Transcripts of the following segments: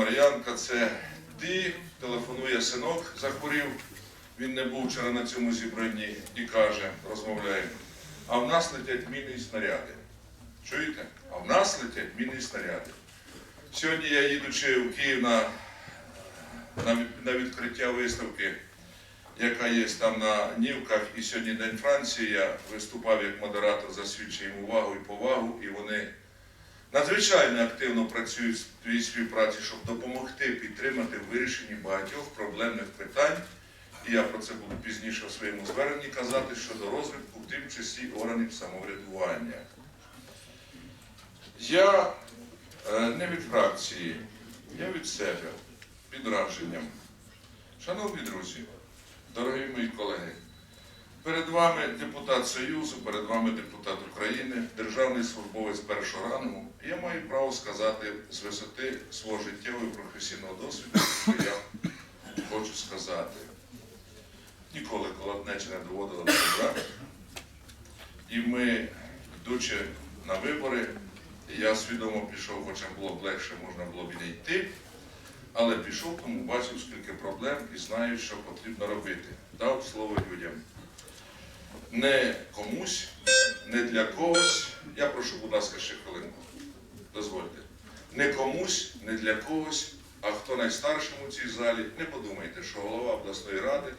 Мар'янка, це ти, телефонує синок, захворів. Він не був вчора на цьому зібранні і каже, розмовляє, а в нас летять міни і снаряди. Чуєте? А в нас летять міни і снаряди. Сьогодні я їдучи в Київ на, на, на відкриття виставки, яка є там на Нівках, і сьогодні День Франції, я виступав як модератор, засвідчив їм увагу і повагу, і вони надзвичайно активно працюють в твоїй співпраці, щоб допомогти підтримати вирішенні багатьох проблемних питань. І я про це буду пізніше у своєму зверненні казати щодо розвитку, в тим числі органів самоврядування. Я е, не від фракції, я від себе, під враженням. Шановні друзі, дорогі мої колеги, перед вами депутат Союзу, перед вами депутат України, державний службовець першого рангу. Я маю право сказати з висоти свого життєвого і професійного досвіду, що я хочу сказати. Ніколи колотнечі не доводила до добра. І ми, йдучи на вибори, я свідомо пішов, хоча було б легше, можна було б і не йти, але пішов, тому бачив, скільки проблем і знаю, що потрібно робити. Дав слово людям. Не комусь, не для когось. Я прошу, будь ласка, ще хвилинку. Дозвольте. Не комусь, не для когось, а хто найстаршим у цій залі, не подумайте, що голова обласної ради,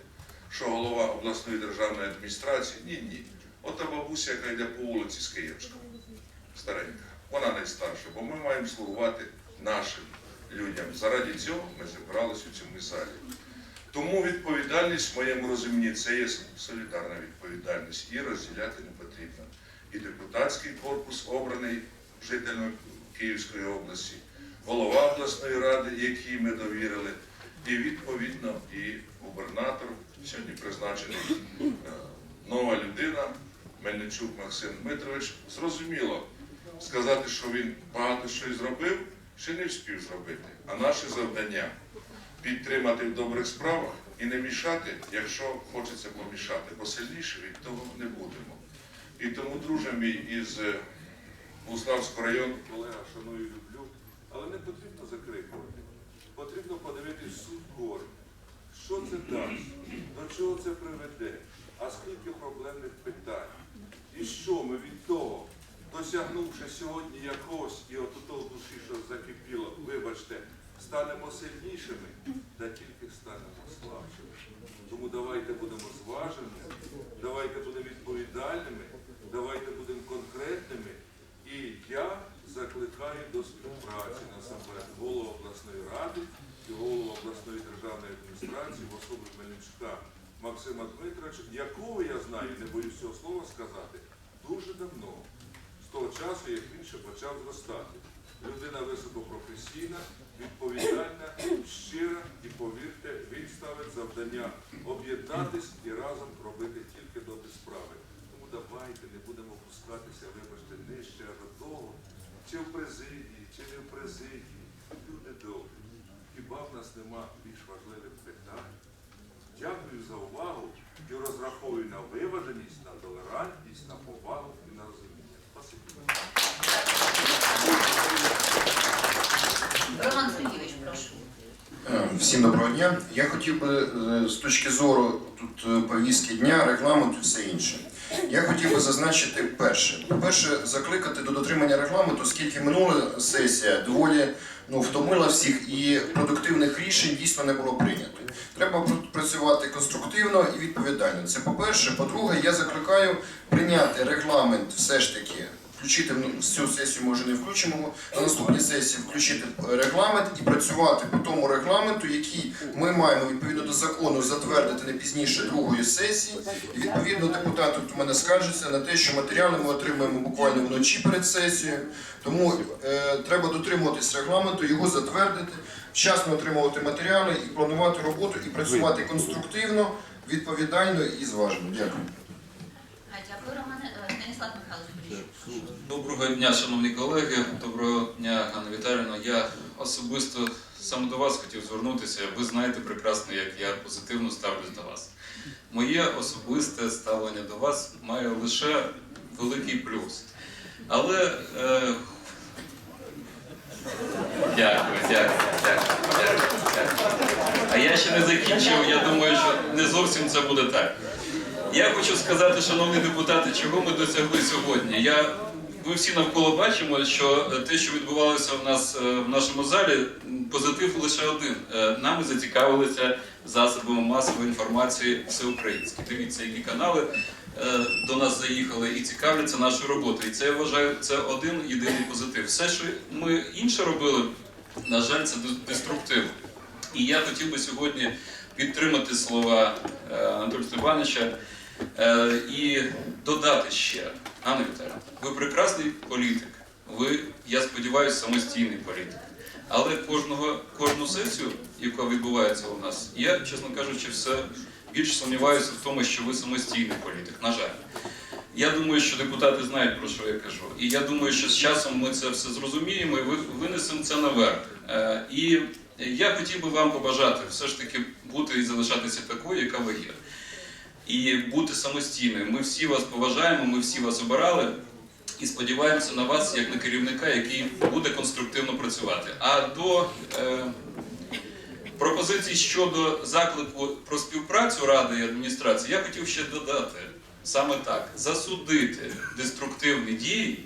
що голова обласної державної адміністрації. Ні, ні. От та бабуся, яка йде по вулиці з Київського, старенька. Вона найстарша, бо ми маємо слугувати нашим людям. Заради цього ми зібралися у цьому залі. Тому відповідальність в моєму розумінні це є солідарна відповідальність і розділяти не потрібно. І депутатський корпус обраний жителями Київської області, голова обласної ради, який ми довірили, і відповідно і губернатор, сьогодні призначений е, нова людина, Мельничук Максим Дмитрович. Зрозуміло сказати, що він багато щось зробив, ще не встиг зробити. А наше завдання підтримати в добрих справах і не мішати, якщо хочеться помішати, бо сильніше від того не будемо. І тому, друже мій із Богуславського району, колега, шаную, люблю, але не потрібно закрикувати. Потрібно подивитись в суть гори. Що це дасть? До чого це приведе? А скільки проблемних питань? І що ми від того, досягнувши сьогодні якогось, і от у того душі, що закипіло, вибачте, станемо сильнішими, та тільки станемо слабшими. Тому давайте будемо зваженими, давайте будемо відповідальними, давайте будемо конкретними. І я закликаю до співпраці насамперед голову обласної ради і голову обласної державної адміністрації в особі Мельничука Максима Дмитровича, якого я знаю, не боюсь цього слова сказати, дуже давно, з того часу, як він ще почав зростати. Людина високопрофесійна, відповідальна, щира і повірте, він ставить завдання об'єднатись і разом робити тільки добрі справи. Давайте не будемо опускатися, вибачте, нижче до того, чи в президії, чи не в президії. Люди добрі. Хіба в нас нема більш важливих питань? Дякую за увагу і розраховую на виваженість, на толерантність, на повагу і на розуміння. Спасибі. Роман Сергійович, прошу. Е, Всім доброго дня. Я хотів би е, з точки зору тут е, повістки дня, регламенту і все інше. Я хотів би зазначити перше. По-перше, закликати до дотримання регламенту, оскільки минула сесія доволі ну, втомила всіх і продуктивних рішень дійсно не було прийнято. Треба пр- працювати конструктивно і відповідально. Це по-перше. По-друге, я закликаю прийняти регламент все ж таки. Включити цю сесію може не включимо на наступній сесії включити е, регламент і працювати по тому регламенту, який ми маємо відповідно до закону затвердити не пізніше другої сесії. І відповідно депутати тут у мене скаржаться на те, що матеріали ми отримуємо буквально вночі перед сесією. Тому е, треба дотримуватись регламенту, його затвердити, вчасно отримувати матеріали і планувати роботу, і працювати конструктивно, відповідально і зважено. Дякую. Станіслав Михайлович Доброго дня, шановні колеги. Доброго дня, Ганна Віталіївна. Я особисто саме до вас хотів звернутися. Ви знаєте прекрасно, як я позитивно ставлюсь до вас. Моє особисте ставлення до вас має лише великий плюс. Але е, дякую, дякую, дякую, дякую. А я ще не закінчив, я думаю, що не зовсім це буде так. Я хочу сказати, шановні депутати, чого ми досягли сьогодні. Я, ви всі навколо бачимо, що е, те, що відбувалося в нас е, в нашому залі, позитив лише один. Е, Нами зацікавилися засобами масової інформації всеукраїнські. Дивіться, які канали до нас заїхали і цікавляться нашою роботою. І це я вважаю, це один єдиний позитив. Все, що ми інше робили, на жаль, це деструктив. І я хотів би сьогодні підтримати слова Анатолія Степановича і додати ще, Анна Віталіївна, ви прекрасний політик, ви, я сподіваюся, самостійний політик. Але кожного, кожну сесію, яка відбувається у нас, я, чесно кажучи, все більш сумніваюся в тому, що ви самостійний політик, на жаль. Я думаю, що депутати знають про що я кажу. І я думаю, що з часом ми це все зрозуміємо і винесемо це наверх. Е, І я хотів би вам побажати все ж таки бути і залишатися такою, яка ви є. І бути самостійною. Ми всі вас поважаємо, ми всі вас обирали і сподіваємося на вас як на керівника, який буде конструктивно працювати. А до е, пропозицій щодо заклику про співпрацю ради і адміністрації, я хотів ще додати саме так: засудити деструктивні дії.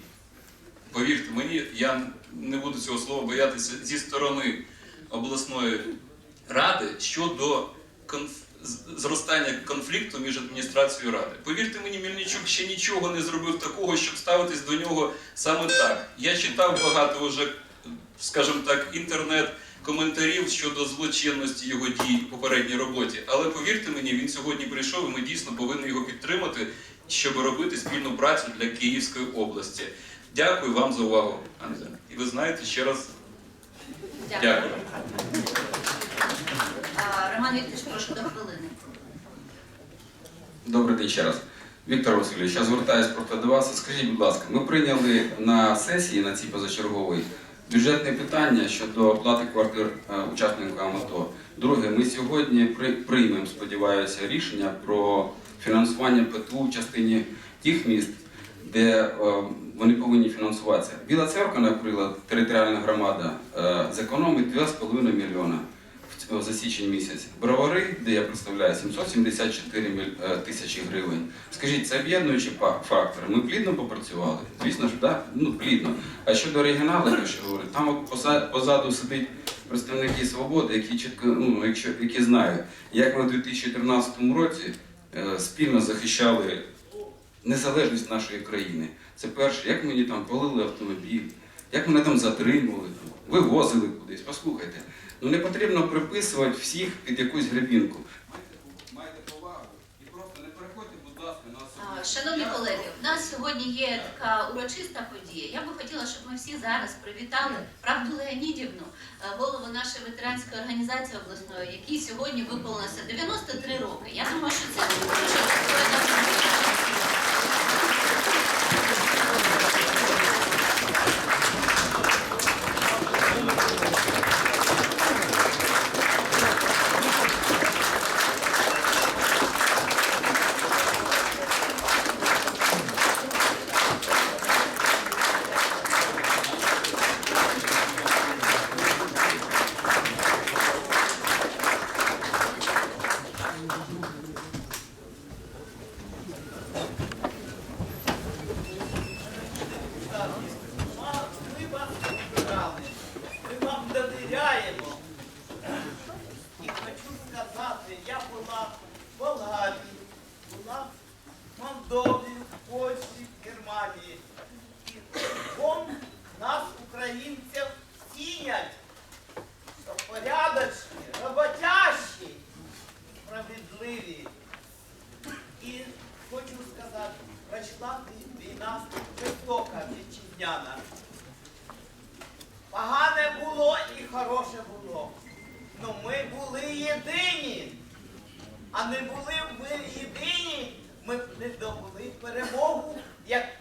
Повірте мені, я не буду цього слова боятися зі сторони обласної ради щодо конф... зростання конфлікту між адміністрацією ради. Повірте мені, Мельничук ще нічого не зробив такого, щоб ставитись до нього саме так. Я читав багато вже, скажімо так, інтернет. Коментарів щодо злочинності його дій в попередній роботі, але повірте мені, він сьогодні прийшов, і ми дійсно повинні його підтримати, щоб робити спільну працю для Київської області. Дякую вам за увагу, Анна. І ви знаєте ще раз дякую. Роман Вікторович, прошу до хвилини. Добрий день ще раз. Віктор Васильович, я звертаюся просто до вас. Скажіть, будь ласка, ми прийняли на сесії, на цій позачерговій, бюджетне питання щодо оплати квартир е, учасникам АТО. Друге, ми сьогодні при- приймемо, сподіваюся, рішення про фінансування ПТУ в частині тих міст, де е, вони повинні фінансуватися. Біла церква, наприклад, територіальна громада, е, зекономить 2,5 мільйона за січень місяць. Бровари, де я представляю, 774 е, тисячі гривень. Скажіть, це об'єднуючі фактори. Ми плідно попрацювали. Звісно ж, да? ну плідно. А щодо регіоналу, те, що говорить, там позаду сидить представники свободи, які чітко, ну, якщо які знають, як ми в 2013 році е, спільно захищали незалежність нашої країни. Це перше, як мені там полили автомобіль, як мене там затримували, вивозили кудись. Послухайте, ну не потрібно приписувати всіх під якусь гребінку. Майте повагу і просто не переходьте, будь ласка, на Шановні колеги, в нас сьогодні є така урочиста подія. Я би хотіла, щоб ми всі зараз привітали Правду Леонідівну, е, голову нашої ветеранської організації обласної, якій сьогодні виповнилося 93 роки. Я думаю, що це дуже достойно. Ми вас обирали, ми вам довіряємо. І хочу сказати, я була в Болгарії, була в Молдові, в Польщі, в Германії. І вон нас, українців, цінять, що порядочні, роботящі, справедливі. І хочу сказати, пройшла війна жорстока вітчизняна. Погане було і хороше було. Ну ми були єдині. А не були б ми єдині, ми не здобули перемогу, яку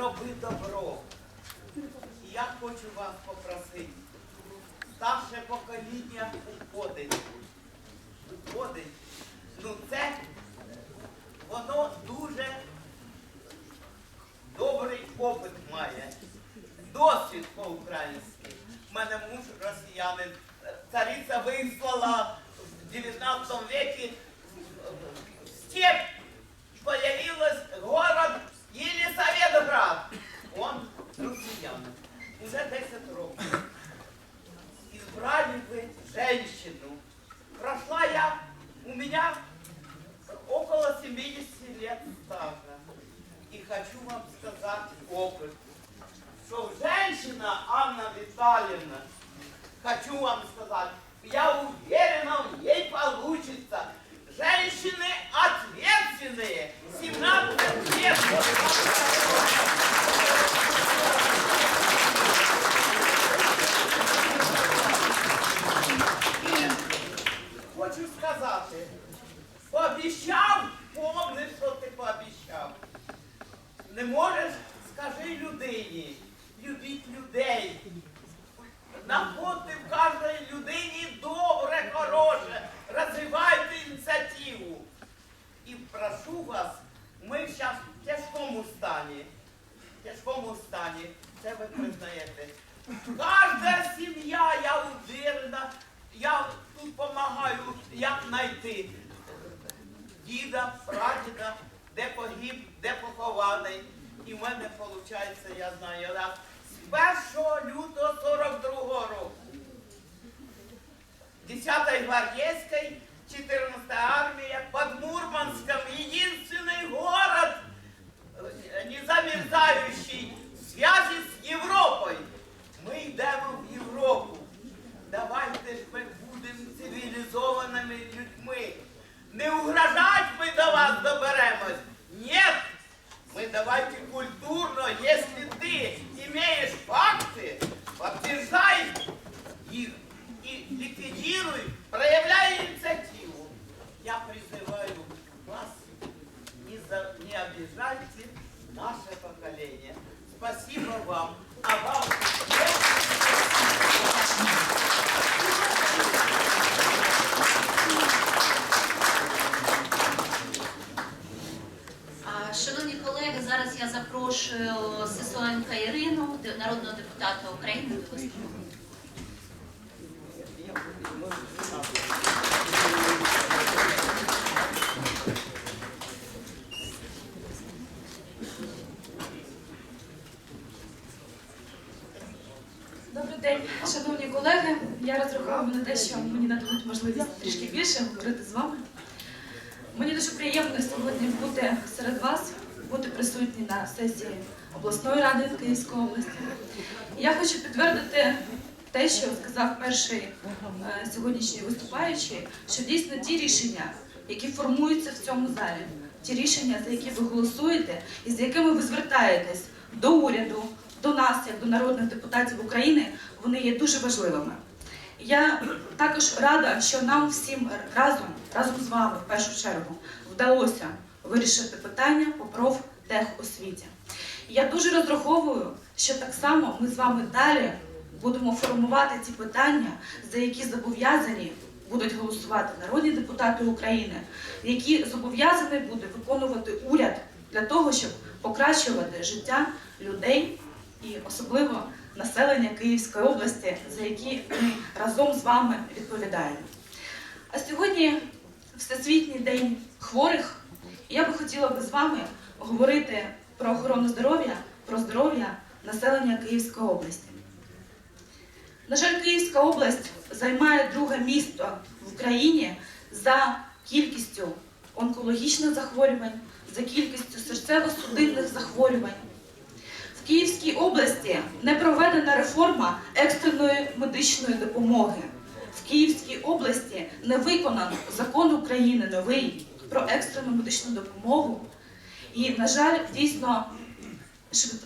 роби добро. І я хочу вас попросити. Старше покоління уходить. Уходить. Ну це воно дуже добрий опит має. Досвід по-українськи. У мене муж росіянин. Цариця вислала в 19 веке в степь появилась город Елисаветград. Он росіянин. Уже 10 років. Избрали вы женщину. Прошла я, у меня около 70 лет стажа. И хочу вам сказать опыт, что женщина Анна Витальевна, хочу вам сказать, я уверена, ей получится. Женщины ответственные. 17 лет. Хочу сказати, пообіцяв, Кожна сім'я, я уверена, я тут допомагаю, як знайти діда, прадіда, де погиб, де похований. І в мене виходить, я знаю, раз, з 1 лютого 42 року. 10-й гвардейской, 14-я армия, под Мурманском, единственный город, не замерзающий, в связи з Європою. Ми йдемо в Європу. Давайте ж ми будемо цивілізованими людьми. Не я запрошую Сисоєнка Ірину, народного депутата України. Добрий день, шановні колеги. Я розраховую на те, що мені нададуть можливість трішки більше говорити з вами. Мені дуже приємно сьогодні бути серед вас, бути присутній на сесії обласної ради Київської області. Я хочу підтвердити те, що сказав перший е, сьогоднішній виступаючий, що дійсно ті рішення, які формуються в цьому залі, ті рішення, за які ви голосуєте і з якими ви звертаєтесь до уряду, до нас, як до народних депутатів України, вони є дуже важливими. Я також рада, що нам всім разом, разом з вами в першу чергу, вдалося вирішити питання по профтехосвіті. Я дуже розраховую, що так само ми з вами далі будемо формувати ті питання, за які зобов'язані будуть голосувати народні депутати України, які зобов'язаний буде виконувати уряд для того, щоб покращувати життя людей і особливо населення Київської області, за які ми разом з вами відповідаємо. А сьогодні Всесвітній день хворих. І я би хотіла би з вами говорити про охорону здоров'я, про здоров'я населення Київської області. На жаль, Київська область займає друге місто в Україні за кількістю онкологічних захворювань, за кількістю серцево-судинних захворювань. В Київській області не проведена реформа екстреної медичної допомоги. В Київській області не виконано закон України новий про екстрену медичну допомогу. І, на жаль, дійсно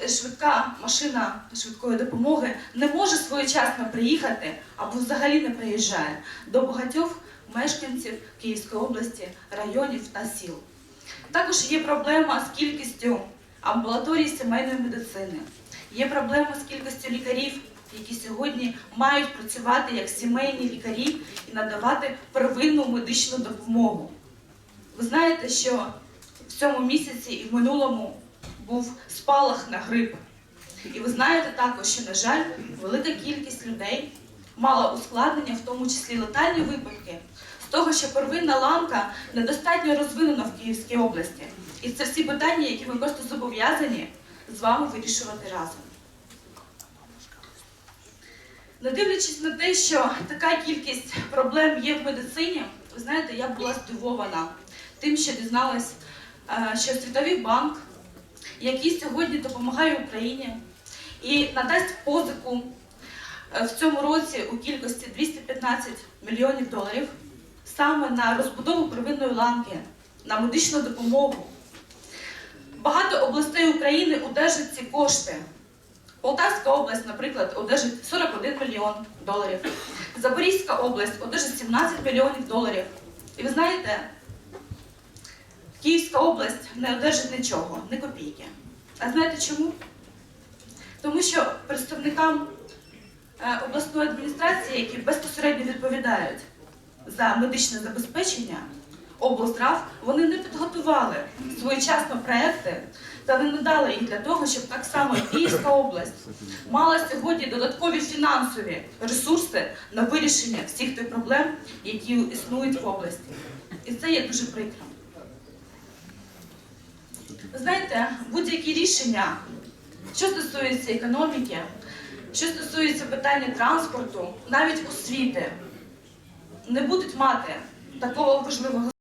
швидка машина швидкої допомоги не може своєчасно приїхати або взагалі не приїжджає до багатьох мешканців Київської області, районів та сіл. Також є проблема з кількістю амбулаторій сімейної медицини. Є проблема з кількістю лікарів, які сьогодні мають працювати як сімейні лікарі і надавати первинну медичну допомогу. Ви знаєте, що цьому місяці і в минулому був спалах на грип. І ви знаєте також, що, на жаль, велика кількість людей мала ускладнення, в тому числі летальні випадки, з того, що первинна ланка недостатньо розвинена в Київській області. І це всі питання, які ми просто зобов'язані з вами вирішувати разом. Не дивлячись на те, що така кількість проблем є в медицині, ви знаєте, я була здивована тим, що дізналась, що Світовий банк, який сьогодні допомагає Україні і надасть позику е, в цьому році у кількості 215 мільйонів доларів саме на розбудову первинної ланки, на медичну допомогу. Багато областей України одержать ці кошти. Полтавська область, наприклад, одержить 41 мільйон доларів. Запорізька область одержить 17 мільйонів доларів. І ви знаєте, Київська область не одержить нічого, ні копійки. А знаєте чому? Тому що представникам е, обласної адміністрації, які безпосередньо відповідають за медичне забезпечення, облздрав, вони не підготували своєчасно проекти та не надали їх для того, щоб так само Київська область мала сьогодні додаткові фінансові ресурси на вирішення всіх тих проблем, які існують в області. І це є дуже прикро. Знаєте, будь-які рішення, що стосується економіки, що стосується питання транспорту, навіть освіти, не будуть мати такого важливого